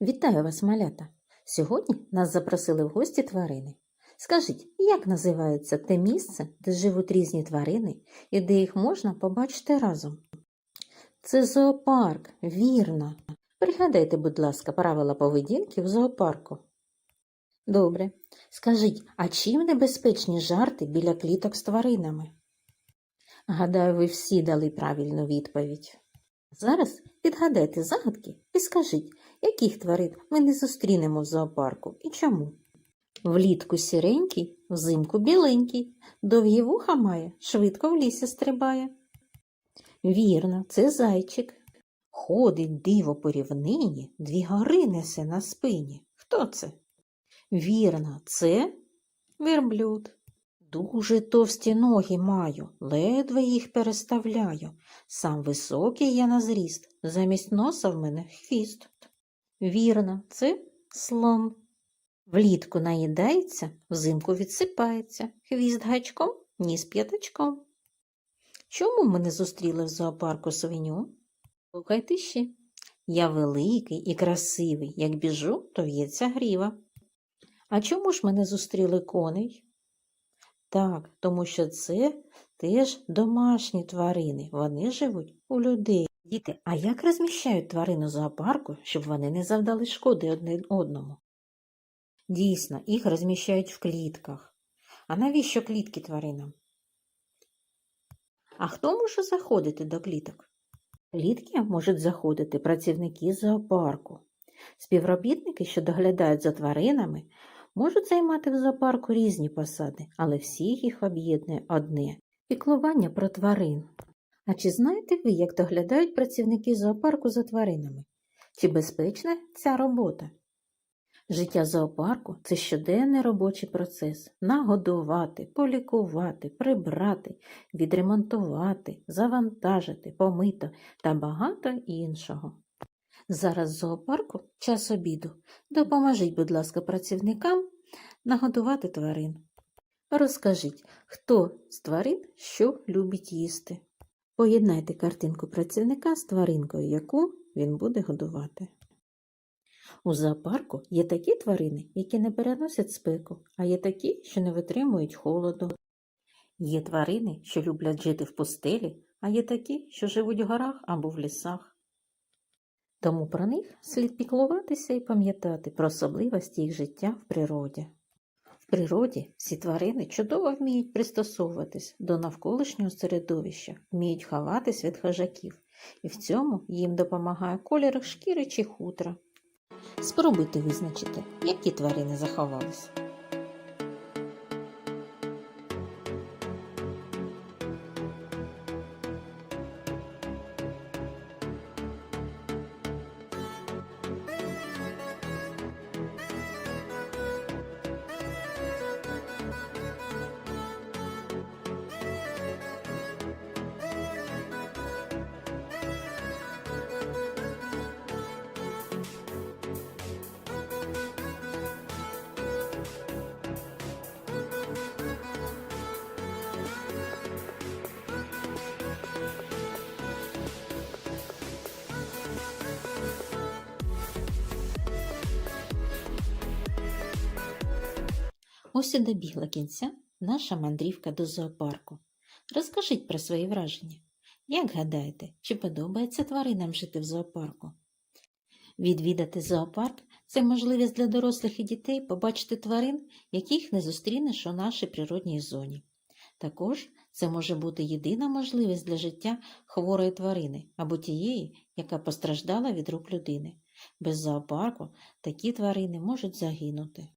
Вітаю вас, малята! Сьогодні нас запросили в гості тварини. Скажіть, як називається те місце, де живуть різні тварини і де їх можна побачити разом? Це зоопарк, вірно. Пригадайте, будь ласка, правила поведінки в зоопарку. Добре. Скажіть, а чим небезпечні жарти біля кліток з тваринами? Гадаю, ви всі дали правильну відповідь. Зараз підгадайте загадки і скажіть, яких тварин ми не зустрінемо в зоопарку і чому? Влітку сіренький, взимку біленький, довгі вуха має, швидко в лісі стрибає. Вірно, це зайчик. Ходить диво по рівнині, дві гори несе на спині. Хто це? Вірно, це верблюд. Дуже товсті ноги маю, ледве їх переставляю. Сам високий я на зріст, замість носа в мене хвіст. Вірно, це слон. Влітку наїдається, взимку відсипається, хвіст гачком, ніс п'ятачком. Чому ми не зустріли в зоопарку свиню? Слухайте ще. Я великий і красивий, як біжу, то в'ється гріва. А чому ж ми не зустріли коней? Так, тому що це теж домашні тварини, вони живуть у людей. Діти, а як розміщають тварину зоопарку, щоб вони не завдали шкоди одне одному? Дійсно, їх розміщають в клітках. А навіщо клітки тваринам? А хто може заходити до кліток? Клітки можуть заходити працівники зоопарку. Співробітники, що доглядають за тваринами, можуть займати в зоопарку різні посади, але всіх їх об'єднує одне піклування про тварин. А чи знаєте ви, як доглядають працівники зоопарку за тваринами? Чи безпечна ця робота? Життя зоопарку це щоденний робочий процес нагодувати, полікувати, прибрати, відремонтувати, завантажити, помито та багато іншого. Зараз в зоопарку час обіду. Допоможіть, будь ласка, працівникам нагодувати тварин. Розкажіть, хто з тварин що любить їсти. Поєднайте картинку працівника з тваринкою, яку він буде годувати. У зоопарку є такі тварини, які не переносять спеку, а є такі, що не витримують холоду. Є тварини, що люблять жити в пустелі, а є такі, що живуть в горах або в лісах. Тому про них слід піклуватися і пам'ятати про особливості їх життя в природі. В природі всі тварини чудово вміють пристосовуватись до навколишнього середовища, вміють ховатись від хижаків, і в цьому їм допомагає колір шкіри чи хутра. Спробуйте визначити, які тварини заховались. Ось і добігла кінця наша мандрівка до зоопарку. Розкажіть про свої враження. Як гадаєте, чи подобається тваринам жити в зоопарку? Відвідати зоопарк це можливість для дорослих і дітей побачити тварин, яких не зустрінеш у нашій природній зоні. Також це може бути єдина можливість для життя хворої тварини або тієї, яка постраждала від рук людини. Без зоопарку такі тварини можуть загинути.